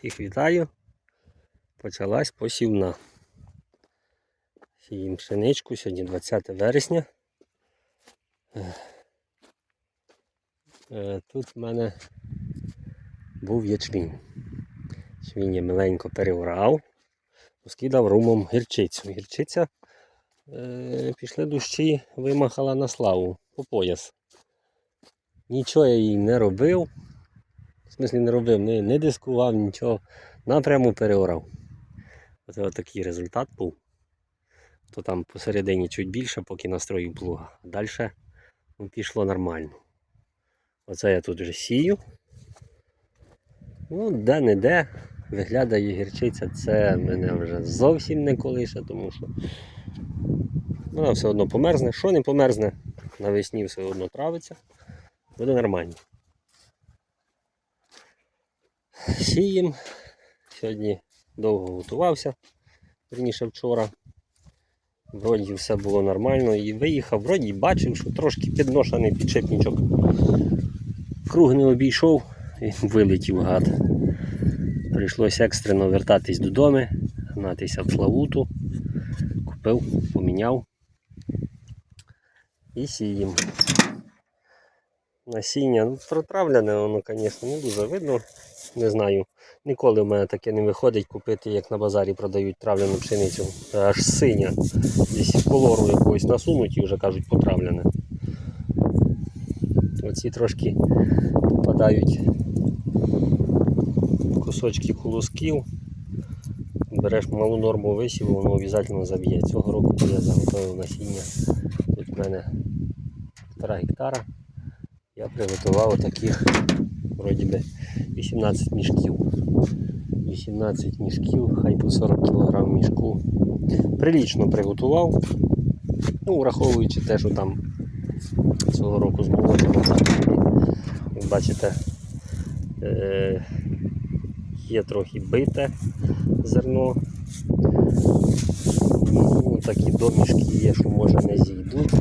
Всіх вітаю. Почалась посівна. Сіємо пшеничку, сьогодні 20 вересня. Е, Тут в мене був ячмінь. Ячмінь я миленько переорав, розкидав румом гірчицю. Гірчиця е, пішли дощі, вимахала на славу по пояс. Нічого я їй не робив. Смислі не робив, не, не дискував нічого. Напряму переорав. Оце от такий результат був. То там посередині чуть більше, поки настроїв плуга. Далі ну, пішло нормально. Оце я тут вже сію. Ну, де-не-де виглядає гірчиця, це мене вже зовсім не колише, тому що вона все одно померзне. Що не померзне, навесні все одно травиться. Буде нормально. Сієм. Сьогодні довго готувався, верніше вчора. Вроді все було нормально і виїхав, вроді бачив, що трошки підношений підшипничок. Круг не обійшов і вилетів гад. Прийшлося екстрено вертатись додому, гнатися в Славуту. Купив, поміняв і сіємо. Насіння ну, протравлене, воно, звісно, не дуже видно. Не знаю. Ніколи в мене таке не виходить купити, як на базарі продають травлену пшеницю. Аж синя. Десь колору якогось насунуть і вже кажуть потравлене. Оці трошки попадають кусочки колосків. Береш малу норму висіву, воно обов'язково заб'є. Цього року я заготовив насіння. Тут в мене 1,5 гектара. Я приготував таких вроді би 18 мішків. 18 мішків, хай по 40 кг мішку. Прилічно приготував. Ну, враховуючи те, що там цього року змолочено. Ви бачите, е- є трохи бите зерно. Ну, такі домішки є, що може не зійдуть.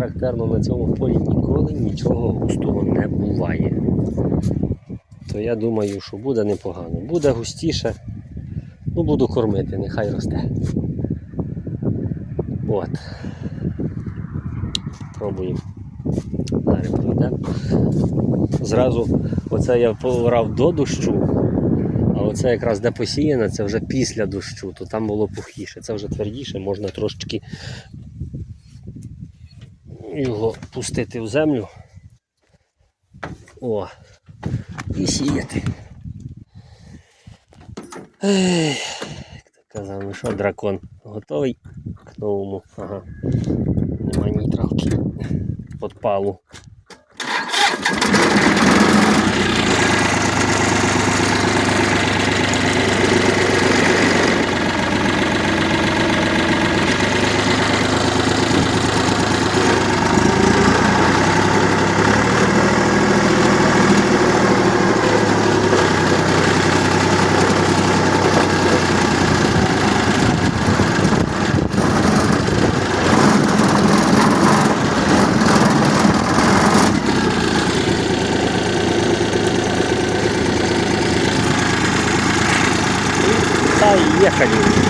Характерно на цьому полі ніколи нічого густого не буває. То я думаю, що буде непогано. Буде густіше, ну буду кормити, нехай росте. От. Пробуємо. Далі пройдемо. Зразу оце я поорав до дощу, а оце якраз де посіяно, це вже після дощу, то там було пухіше, це вже твердіше, можна трошечки його пустити в землю. О, і сіяти. Ех, казав, ну що, дракон готовий к новому. Ага. Нема ні травки подпалу. Поехали.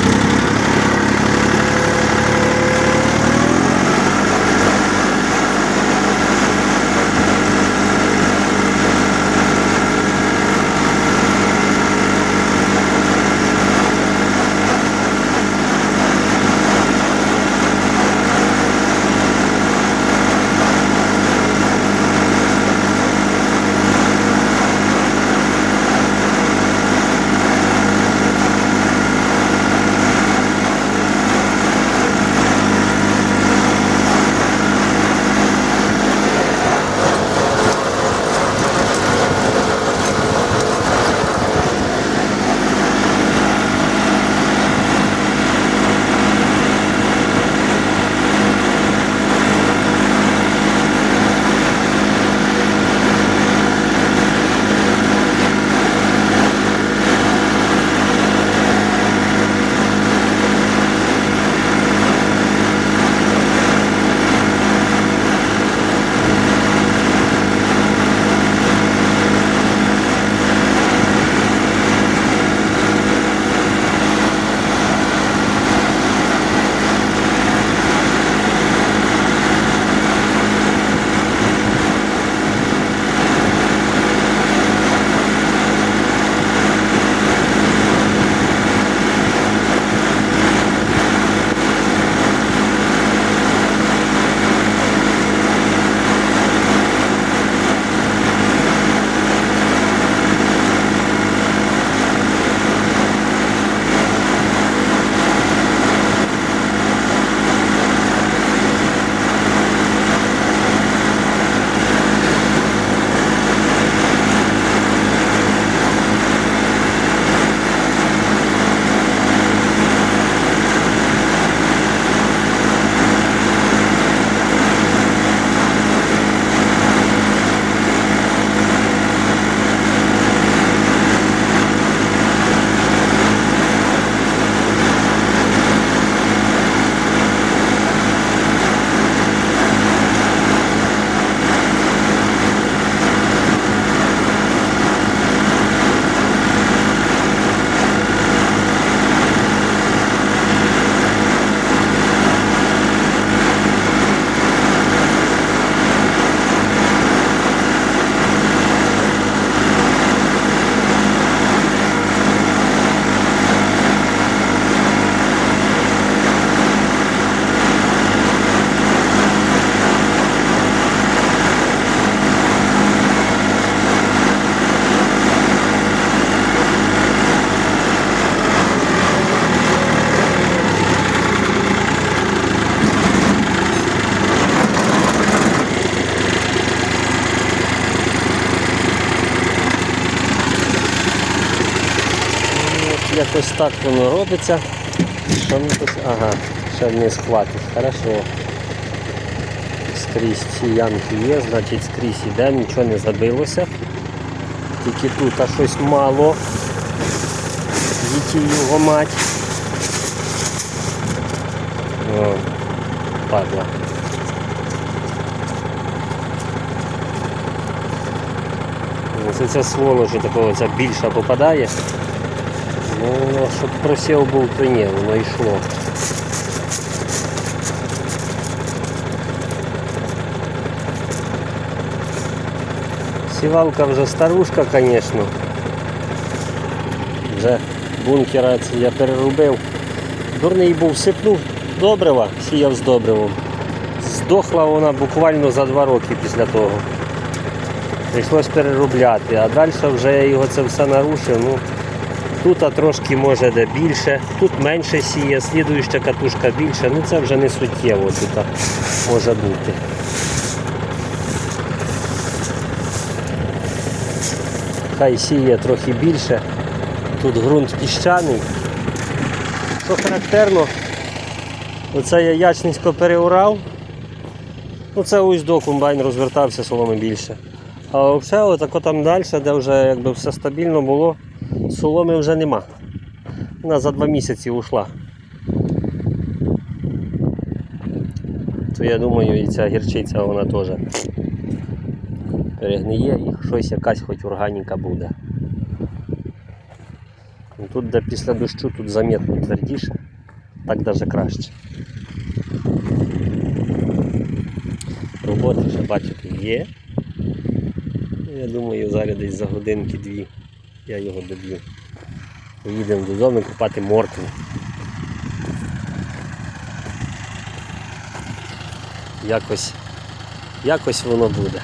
Якось так воно робиться. Що ми тут? Ага, ще вниз хватить. Хорошо. Скрізь ці ямки є, значить скрізь іде, нічого не забилося. Тільки тут а щось мало. Дітей його мать. О, падла. Це ця сволочь такого ця більша попадає. Ну, воно, щоб просів був, то ні, воно йшло. Сівалка вже старушка, звісно. Вже бункера я переробив. Дурний був, сипнув добрива, сіяв з добривом. Здохла вона буквально за два роки після того. Прийшлось переробляти, а далі вже я його це все нарушив. Ну, тут трошки може де більше, тут менше сіє, слідуюча катушка більше, ну це вже не суттєво тут може бути. Хай сіє трохи більше. Тут ґрунт піщаний. Що характерно, оце я ячницько переурав. Оце ось до комбайн розвертався соломи більше. А взагалі отако там далі, де вже якби все стабільно було, соломи вже нема. Вона за два місяці ушла. То я думаю, і ця гірчиця вона теж перегниє і щось якась хоч органіка буде. Ну, Тут, де після дощу, тут заметно твердіше, так навіть краще. Роботи вже бачите є. Я думаю, зараз десь за годинки-дві я його доб'ю. Поїдемо додому купати моркву. Якось, якось воно буде.